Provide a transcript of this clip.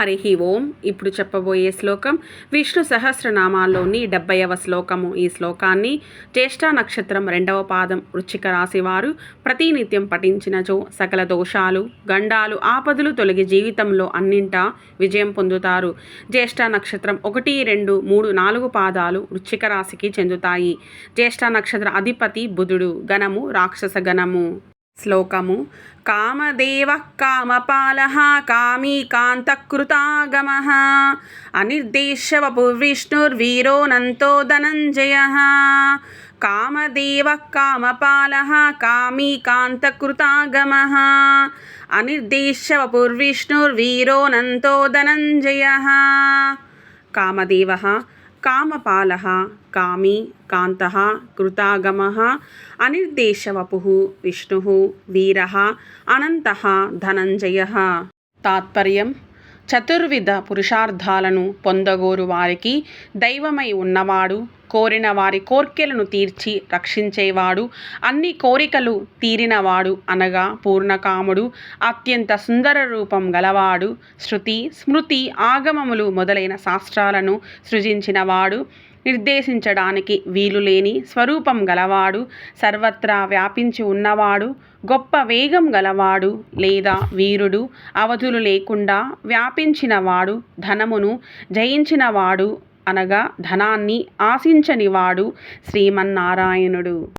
హరి ఓం ఇప్పుడు చెప్పబోయే శ్లోకం విష్ణు సహస్రనామాల్లోని డెబ్బైవ శ్లోకము. ఈ శ్లోకాన్ని జ్యేష్ఠ నక్షత్రం రెండవ పాదం వృచ్చిక రాశివారు ప్రతినిత్యం పఠించినచో సకల దోషాలు గండాలు ఆపదలు తొలగి జీవితంలో అన్నింటా విజయం పొందుతారు. జ్యేష్ఠ నక్షత్రం ఒకటి రెండు మూడు నాలుగు పాదాలు వృచ్చిక రాశికి చెందుతాయి. జ్యేష్ఠ నక్షత్ర అధిపతి బుధుడు గణము రాక్షస గణము శ్లోకము. కామదేవ కామపాల కామీ కాంతకృతాగమ అనిర్దేశవపు విష్ణుర్వీరోనంతో ధనంజయ కామదేవ కామపాల కామీ కాంతకృతాగమ అనిర్దేశవపుర్విష్ణుర్వీరోనంతో ధనంజయ కామదేవ కామపాల కామీ కాంత కృతాగమ అనిర్దేశవపు విష్ణు వీర అనంత ధనంజయ. తాత్పర్యం చతుర్విధ పురుషార్థాలను పొందగోరు వారికి దైవమై ఉన్నవాడు కోరిన వారి కోర్కెలను తీర్చి రక్షించేవాడు. అన్ని కోరికలు తీరినవాడు అనగా పూర్ణకాముడు. అత్యంత సుందర రూపం గలవాడు. శృతి స్మృతి ఆగమములు మొదలైన శాస్త్రాలను సృజించినవాడు. నిర్దేశించడానికి వీలులేని స్వరూపం గలవాడు. సర్వత్రా వ్యాపించి ఉన్నవాడు. గొప్ప వేగం గలవాడు లేదా వీరుడు. అవధులు లేకుండా వ్యాపించినవాడు. ధనమును జయించినవాడు అనగా ధనాన్ని ఆశించనివాడు శ్రీమన్నారాయణుడు.